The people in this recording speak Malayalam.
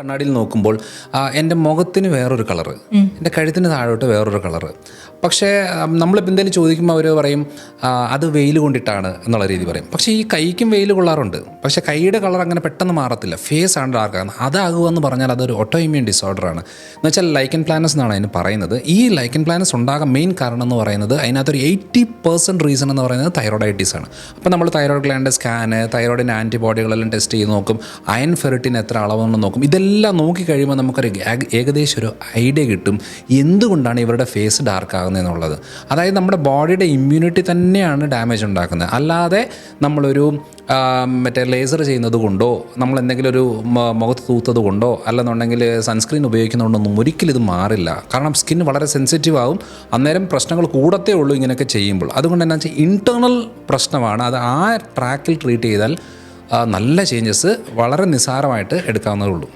കണ്ണാടിയിൽ നോക്കുമ്പോൾ എന്റെ മുഖത്തിന് വേറൊരു കളറ്. എന്റെ കഴുത്തിന് താഴോട്ട് വേറൊരു കളറ്. പക്ഷേ നമ്മളിപ്പോൾ എന്തെങ്കിലും ചോദിക്കുമ്പോൾ അവർ പറയും അത് വെയിൽ കൊണ്ടിട്ടാണ് എന്നുള്ള രീതി പറയും. പക്ഷേ ഈ കൈക്കും വെയിൽ കൊള്ളാറുണ്ട്. പക്ഷേ കൈയുടെ കളർ അങ്ങനെ പെട്ടെന്ന് മാറത്തില്ല. ഫേസ് ആണ് ഡാർക്കാകുന്നത് അതാകുമെന്ന് പറഞ്ഞാൽ അതൊരു ഓട്ടോ ഇമ്മ്യൂൺ ഡിസോർഡറാണ് എന്ന് വെച്ചാൽ ലൈക്കൻ പ്ലാനസ് എന്നാണ് അതിന് പറയുന്നത്. ഈ ലൈക്കൻ പ്ലാനസ് ഉണ്ടാകാൻ മെയിൻ കാരണം എന്ന് പറയുന്നത് അതിനകത്തൊരു എയ്റ്റി പെർസെന്റ് റീസൺ എന്ന് പറയുന്നത് തൈറോയിഡൈറ്റിസ് ആണ്. അപ്പോൾ നമ്മൾ തൈറോയ്ഡ് ഗ്ലാൻഡ് സ്കാന് തൈറോയിഡിന്റെ ആന്റിബോഡികളെല്ലാം ടെസ്റ്റ് ചെയ്ത് നോക്കും. അയൺ ഫെറിറ്റിന് എത്ര അളവെന്ന് നോക്കും. ഇതെല്ലാം നോക്കി കഴിയുമ്പോൾ നമുക്കൊരു ഏക- ഏകദേശം ഒരു ഐഡിയ കിട്ടും എന്തുകൊണ്ടാണ് ഇവരുടെ ഫേസ് ഡാർക്ക് ആകുന്നത് എന്നുള്ളത് അതായത് നമ്മുടെ ബോഡിയുടെ ഇമ്മ്യൂണിറ്റി തന്നെയാണ് ഡാമേജ് ഉണ്ടാക്കുന്നത്. അല്ലാതെ നമ്മളൊരു മറ്റേ ലേസർ ചെയ്യുന്നത് കൊണ്ടോ നമ്മൾ എന്തെങ്കിലും ഒരു മുഖത്ത് തൂത്തത് കൊണ്ടോ അല്ലെന്നുണ്ടെങ്കിൽ സൺസ്ക്രീൻ ഉപയോഗിക്കുന്നതുകൊണ്ടൊന്നും ഒരിക്കലും ഇത് മാറില്ല. കാരണം സ്കിൻ വളരെ സെൻസിറ്റീവ് ആവും. അന്നേരം പ്രശ്നങ്ങൾ കൂടത്തേ ഉള്ളൂ ഇങ്ങനെയൊക്കെ ചെയ്യുമ്പോൾ. അതുകൊണ്ട് എന്നാ വെച്ചാൽ ഇന്റേർണൽ പ്രശ്നമാണ്. അത് ആ ട്രാക്കിൽ ട്രീറ്റ് ചെയ്താൽ നല്ല ചേഞ്ചസ് വളരെ നിസ്സാരമായിട്ട് എടുക്കാവുന്നതേ ഉള്ളൂ.